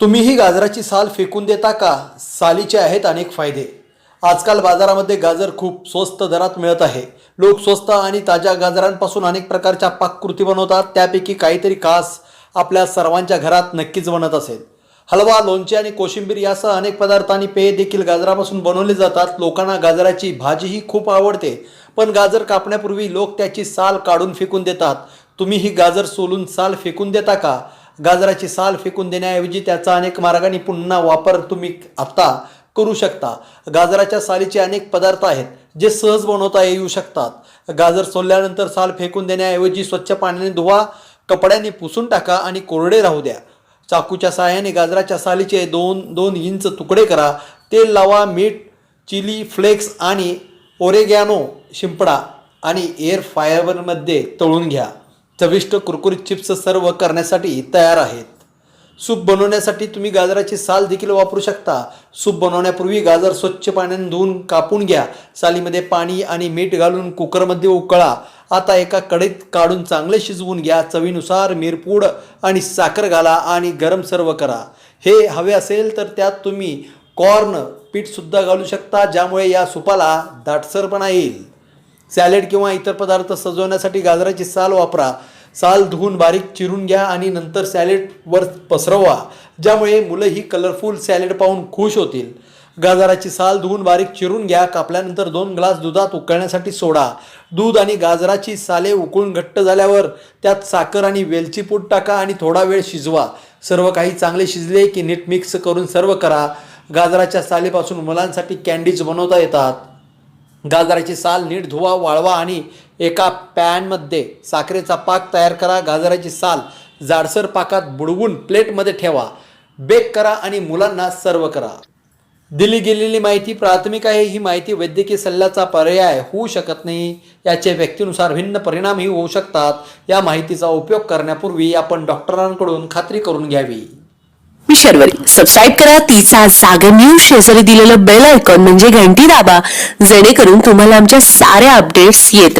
तुम्हीही गाजराची साल फेकून देता का? सालीचे आहेत अनेक फायदे. आजकाल बाजारामध्ये गाजर खूप स्वस्त दरात मिळत आहे. लोक स्वस्त आणि ताज्या गाजरांपासून अनेक प्रकारच्या पाककृती बनवतात. त्यापैकी काहीतरी खास आपल्या सर्वांच्या घरात नक्कीच बनत असेल. हलवा लोणचे आणि कोशिंबीर यासह अनेक पदार्थ आणि पेय देखील गाजरापासून बनवले जातात. लोकांना गाजराची भाजीही खूप आवडते. पण गाजर कापण्यापूर्वी लोक त्याची साल काढून फेकून देतात. तुम्ही ही गाजर सोलून साल फेकून देता का? गाजराची साल फेकून देण्याऐवजी त्याचा अनेक मार्गाने पुन्हा वापर तुम्ही आत्ता करू शकता. गाजराच्या सालीचे अनेक पदार्थ आहेत जे सहज बनवता येऊ शकतात. गाजर सोलल्यानंतर साल फेकून देण्याऐवजी स्वच्छ पाण्याने धुवा कपड्याने पुसून टाका आणि कोरडे राहू द्या. चाकूच्या सहाय्याने गाजराच्या सालीचे दोन दोन इंच तुकडे करा. तेल लावा मीठ चिली फ्लेक्स आणि ओरेगॅनो शिंपडा आणि एअर फायबरमध्ये तळून घ्या. चविष्ट कुरकुरीत चिप्स सर्व करण्यासाठी तयार आहेत. सूप बनवण्यासाठी तुम्ही गाजराची साल देखील वापरू शकता. सूप बनवण्यापूर्वी गाजर स्वच्छ पाण्याने धुवून कापून घ्या. सालीमध्ये पाणी आणि मीठ घालून कुकरमध्ये उकळा. आता एका कढईत काढून चांगले शिजवून घ्या. चवीनुसार मिरपूड आणि साखर घाला आणि गरम सर्व करा. हे हवे असेल तर त्यात तुम्ही कॉर्न पीठसुद्धा घालू शकता ज्यामुळे या सुपाला दाटसरपणा येईल. सॅलेड किंवा इतर पदार्थ सजवण्यासाठी गाजराची साल वापरा. साल धुवून बारीक चिरून घ्या आणि नंतर सॅलेडवर पसरवा ज्यामुळे मुलं ही कलरफुल सॅलेड पाहून खुश होतील. गाजराची साल धुवून बारीक चिरून घ्या कापल्यानंतर दोन ग्लास दुधात उकळण्यासाठी सोडा. दूध आणि गाजराची साले उकळून घट्ट झाल्यावर त्यात साखर आणि वेलची पूड टाका आणि थोडा वेळ शिजवा. सर्व काही चांगले शिजले की नीट मिक्स करून सर्व करा. गाजराच्या सालीपासून मुलांसाठी कॅन्डीज बनवता येतात. गाजराची साल नीट धुवा वाळवा आणि एका पॅनमध्ये साखरेचा पाक तयार करा. गाजराची साल जाडसर पाकात बुडवून प्लेटमध्ये ठेवा. बेक करा आणि मुलांना सर्व करा. दिली गेलेली माहिती प्राथमिक आहे. ही माहिती वैद्यकीय सल्ल्याचा पर्याय होऊ शकत नाही. याचे व्यक्तीनुसार भिन्न परिणामही होऊ शकतात. या माहितीचा उपयोग करण्यापूर्वी आपण डॉक्टरांकडून खात्री करून घ्यावी. मी शर्वरी सबस्क्राईब करा तिचा सागर न्यूज शेजारी दिलेलं बेल आयकॉन म्हणजे घंटी दाबा जेणेकरून तुम्हाला आमच्या साऱ्या अपडेट्स येत